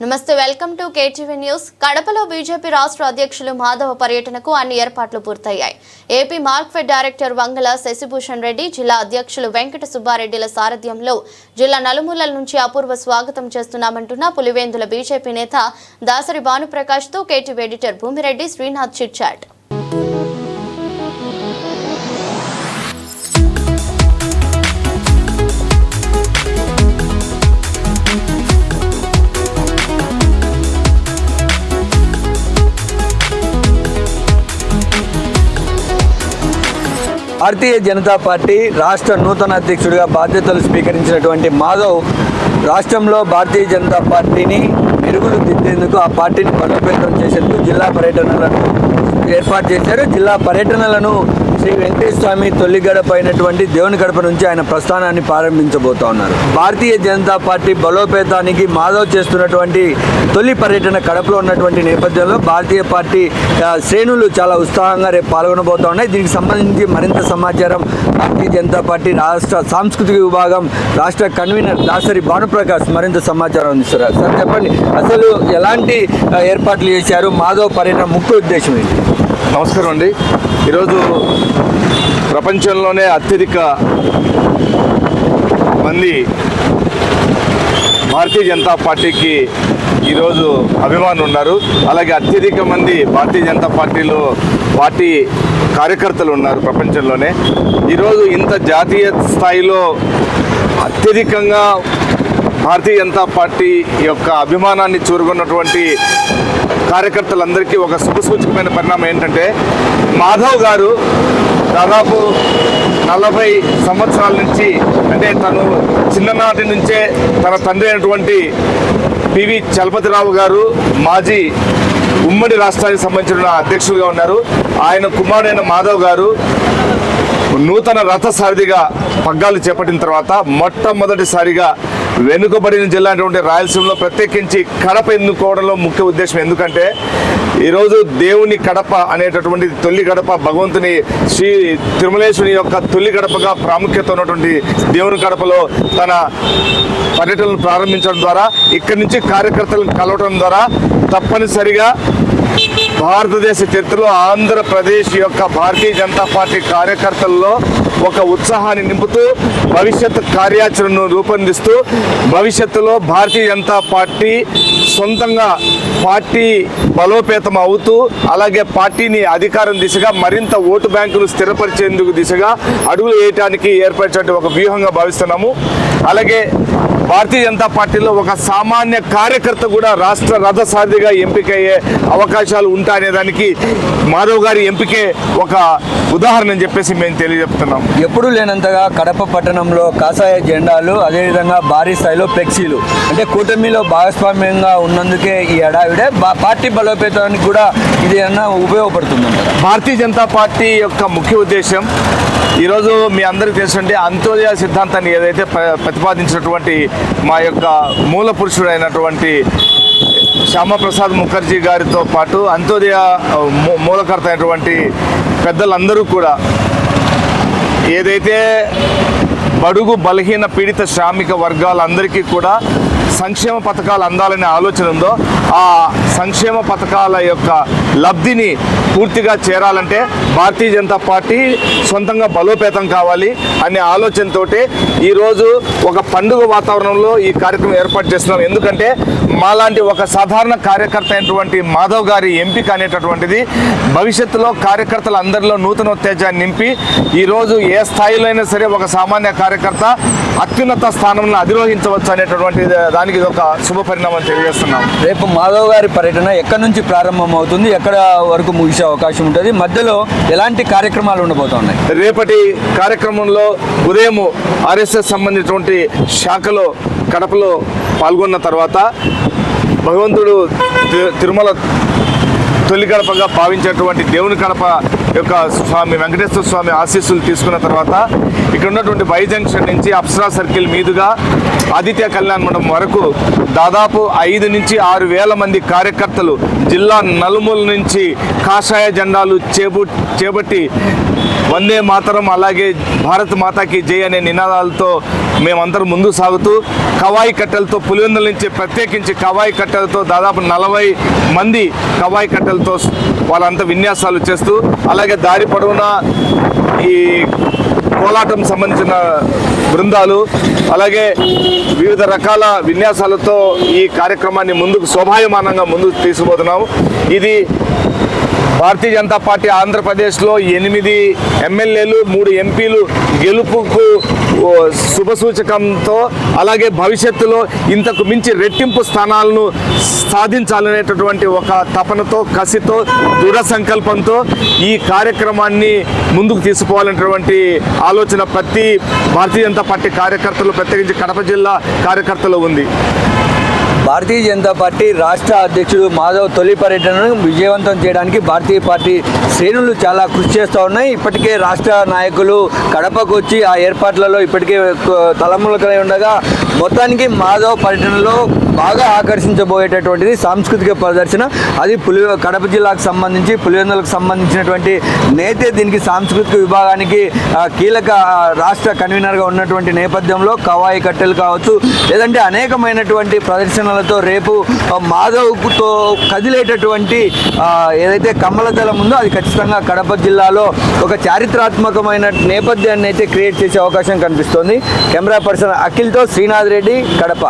నమస్తే welcome to KTV news. కడపలో BJP రాష్ట్ర అధ్యక్షులు మాధవ పర్యటనకు అన్ని ఏర్పాట్లు పూర్తయ్యాయి. ఏపీ మార్క్ఫెడ్ డైరెక్టర్ వంగల శశిభూషణ్ రెడ్డి జిల్లా అధ్యక్షులు వెంకట సుబ్బారెడ్డిల సారథ్యంలో జిల్లా నలుమూలల నుంచి అపూర్వ స్వాగతం చేస్తున్నామంటున్న పులివేందుల బీజేపీ నేత Dasari భానుప్రకాష్తో KTV editor Bhumireddy Srinath chitchat Bharatiya Janata Party రాష్ట్ర నూతన అధ్యక్షుడిగా బాధ్యతలు స్వీకరించినటువంటి మాధవ్ రాష్ట్రంలో భారతీయ జనతా పార్టీని మెరుగులు దిద్దేందుకు ఆ పార్టీని బలోపేతం చేసేందుకు జిల్లా పర్యటనలను ఏర్పాటు చేశారు. జిల్లా పర్యటనలను శ్రీ వెంకటేశ్వర స్వామి తొలి గడప అయినటువంటి దేవుని గడప నుంచి ఆయన ప్రస్థానాన్ని ప్రారంభించబోతా ఉన్నారు. భారతీయ జనతా పార్టీ బలోపేతానికి మాధవ్ చేస్తున్నటువంటి తొలి పర్యటన కడపలో ఉన్నటువంటి నేపథ్యంలో భారతీయ పార్టీ శ్రేణులు చాలా ఉత్సాహంగా రేపు పాల్గొనబోతా ఉన్నాయి. దీనికి సంబంధించి మరింత సమాచారం భారతీయ జనతా పార్టీ రాష్ట్ర సాంస్కృతిక విభాగం రాష్ట్ర కన్వీనర్ దాసరి భానుప్రకాష్ మరింత సమాచారం అందిస్తున్నారు. సార్ చెప్పండి అసలు ఎలాంటి ఏర్పాట్లు చేశారు? మాధవ్ పర్యటన ముఖ్య ఉద్దేశం ఏంటి? నమస్కారం అండి. ఈరోజు ప్రపంచంలోనే అత్యధిక మంది భారతీయ జనతా పార్టీకి ఈరోజు అభిమానులు ఉన్నారు. అలాగే అత్యధిక మంది భారతీయ జనతా పార్టీలో పార్టీ కార్యకర్తలు ఉన్నారు ప్రపంచంలోనే. ఈరోజు ఇంత జాతీయ స్థాయిలో అత్యధికంగా భారతీయ జనతా పార్టీ యొక్క అభిమానాన్ని చూరుకున్నటువంటి కార్యకర్తలందరికీ ఒక శుభసూచకమైన పరిణామం ఏంటంటే మాధవ్ గారు దాదాపు నలభై సంవత్సరాల నుంచి అంటే తను చిన్ననాటి నుంచే తన తండ్రి అయినటువంటి పివి చలపతిరావు గారు మాజీ ఉమ్మడి రాష్ట్రానికి సంబంధించిన అధ్యక్షులుగా ఉన్నారు. ఆయన కుమారుడైన మాధవ్ గారు నూతన రథసారథిగా పగ్గాలు చేపట్టిన తర్వాత మొట్టమొదటిసారిగా వెనుకబడిన జిల్లా అటువంటి రాయలసీమలో ప్రత్యేకించి కడప ఎన్నుకోవడంలో ముఖ్య ఉద్దేశం ఎందుకంటే ఈరోజు దేవుని కడప అనేటటువంటి తొలి గడప భగవంతుని శ్రీ తిరుమలేశ్వరి యొక్క తొలి గడపగా ప్రాముఖ్యత ఉన్నటువంటి దేవుని గడపలో తన పర్యటనను ప్రారంభించడం ద్వారా ఇక్కడి నుంచి కార్యకర్తలను కలవడం ద్వారా తప్పనిసరిగా భారతదేశ చరిత్రలో ఆంధ్రప్రదేశ్ యొక్క భారతీయ జనతా పార్టీ కార్యకర్తల్లో ఒక ఉత్సాహాన్ని నింపుతూ భవిష్యత్ కార్యాచరణను రూపొందిస్తూ భవిష్యత్తులో భారతీయ జనతా పార్టీ సొంతంగా పార్టీ బలోపేతం అవుతూ అలాగే పార్టీని అధికారం దిశగా మరింత ఓటు బ్యాంకును స్థిరపరిచేందుకు దిశగా అడుగులు వేయటానికి ఏర్పరిచినటువంటి ఒక వ్యూహంగా భావిస్తున్నాము. అలాగే భారతీయ జనతా పార్టీలో ఒక సామాన్య కార్యకర్త కూడా రాష్ట్ర రథసారథిగా ఎంపికయ్యే అవకాశాలు ఉంటాయనే దానికి మాధవ్ గారి ఎంపికే ఒక ఉదాహరణ అని చెప్పేసి మేము తెలియజెప్తున్నాం. ఎప్పుడూ లేనంతగా కడప పట్టణంలో కాషాయ జెండాలు అదేవిధంగా భారీ స్థాయిలో ఫ్లెక్సీలు. అంటే కూటమిలో భాగస్వామ్యంగా ఉన్నందుకే ఈ హడావిడే. బా- పార్టీ బలోపేతానికి కూడా ఇది ఏమన్నా ఉపయోగపడుతుందంటారా? భారతీయ జనతా పార్టీ యొక్క ముఖ్య ఉద్దేశం ఈరోజు మీ అందరికీ తెలుసండి అంత్యోదయ సిద్ధాంతాన్ని ఏదైతే ప్రతిపాదించినటువంటి మా యొక్క మూల పురుషుడైనటువంటి శ్యామప్రసాద్ ముఖర్జీ గారితో పాటు అంత్యోదయ మూ- మూలకర్త అయినటువంటి పెద్దలందరూ కూడా ఏదైతే బడుగు బలహీన పీడిత శ్రామిక వర్గాలందరికీ కూడా సంక్షేమ పథకాలు అందాలనే ఆలోచన ఉందో ఆ సంక్షేమ పథకాల యొక్క లబ్ధిని పూర్తిగా చేరాలంటే భారతీయ జనతా పార్టీ సొంతంగా బలోపేతం కావాలి అనే ఆలోచనతో ఈరోజు ఒక పండుగ వాతావరణంలో ఈ కార్యక్రమం ఏర్పాటు చేస్తున్నాం. ఎందుకంటే మాలాంటి ఒక సాధారణ కార్యకర్త అయినటువంటి మాధవ్ గారి ఎంపిక అనేటటువంటిది భవిష్యత్తులో కార్యకర్తల అందరిలో నూతన ఉత్తేజాన్ని నింపి ఈరోజు ఏ స్థాయిలో అయినా సరే ఒక సామాన్య కార్యకర్త అత్యున్నత స్థానంలో అధిరోహించవచ్చు అనేటటువంటి దానికి ఒక శుభ పరిణామం తెలియజేస్తున్నాం. రేపు మాధవ్ గారి పర్యటన ఎక్కడి నుంచి ప్రారంభం అవుతుంది ఎక్కడ వరకు ముగిసే అవకాశం ఉంటుంది మధ్యలో ఎలాంటి కార్యక్రమాలు ఉండబోతున్నాయి? రేపటి కార్యక్రమంలో ఉదయం ఆర్ఎస్ఎస్ సంబంధించినటువంటి శాఖలో కడపలో పాల్గొన్న తర్వాత భగవంతుడు తిరుమల తొలి గడపగా భావించేటువంటి దేవుని గడప యొక్క స్వామి వెంకటేశ్వర స్వామి ఆశీస్సులు తీసుకున్న తర్వాత ఇక్కడ ఉన్నటువంటి వై జంక్షన్ నుంచి అప్సరా సర్కిల్ మీదుగా ఆదిత్య కళ్యాణ్ మండపం వరకు దాదాపు ఐదు నుంచి ఆరు వేల మంది కార్యకర్తలు జిల్లా నలుమూల నుంచి కాషాయ జెండాలు చేపు చేపట్టి వందే మాతరం అలాగే భారత్ మాతాకి జై అనే నినాదాలతో మేమందరం ముందు సాగుతూ కవాయి కట్టెలతో పులివెందుల నుంచి ప్రత్యేకించి కవాయి కట్టెలతో దాదాపు నలభై మంది కవాయి కట్టెలతో వాళ్ళంతా విన్యాసాలు చేస్తూ అలాగే దారి పొడవునా ఈ కోలాటం సంబంధించిన బృందాలు అలాగే వివిధ రకాల విన్యాసాలతో ఈ కార్యక్రమాన్ని ముందుకు శోభాయమానంగా ముందుకు తీసుకుపోతున్నాము. ఇది భారతీయ జనతా పార్టీ ఆంధ్రప్రదేశ్లో ఎనిమిది ఎమ్మెల్యేలు మూడు ఎంపీలు గెలుపుకు శుభసూచకంతో అలాగే భవిష్యత్తులో ఇంతకు మించి రెట్టింపు స్థానాలను సాధించాలనేటటువంటి ఒక తపనతో కసితో దృఢ సంకల్పంతో ఈ కార్యక్రమాన్ని ముందుకు తీసుకోవాలనేటువంటి ఆలోచన ప్రతి భారతీయ జనతా పార్టీ కార్యకర్తలు ప్రత్యేకించి కడప జిల్లా కార్యకర్తలు ఉంది. భారతీయ జనతా పార్టీ రాష్ట్ర అధ్యక్షుడు మాధవ్ తొలి పర్యటనను విజయవంతం చేయడానికి భారతీయ పార్టీ శ్రేణులు చాలా కృషి చేస్తూ ఉన్నాయి. ఇప్పటికే రాష్ట్ర నాయకులు కడపకు వచ్చి ఆ ఏర్పాట్లలో ఇప్పటికే తలములకై ఉండగా మొత్తానికి మాధవ్ పర్యటనలో బాగా ఆకర్షించబోయేటటువంటిది సాంస్కృతిక ప్రదర్శన. అది పులి కడప జిల్లాకు సంబంధించి పులివెందులకు సంబంధించినటువంటి నేతే దీనికి సాంస్కృతిక విభాగానికి కీలక రాష్ట్ర కన్వీనర్గా ఉన్నటువంటి నేపథ్యంలో కవాయి కట్టెలు కావచ్చు లేదంటే అనేకమైనటువంటి ప్రదర్శనలతో రేపు మాధవ్తో కదిలేటటువంటి ఏదైతే కమలదళం ఉందో అది ఖచ్చితంగా కడప జిల్లాలో ఒక చారిత్రాత్మకమైన నేపథ్యాన్ని అయితే క్రియేట్ చేసే అవకాశం కనిపిస్తోంది. కెమెరా పర్సన్ అఖిల్తో శ్రీనాథ్ రెడ్డి కడప.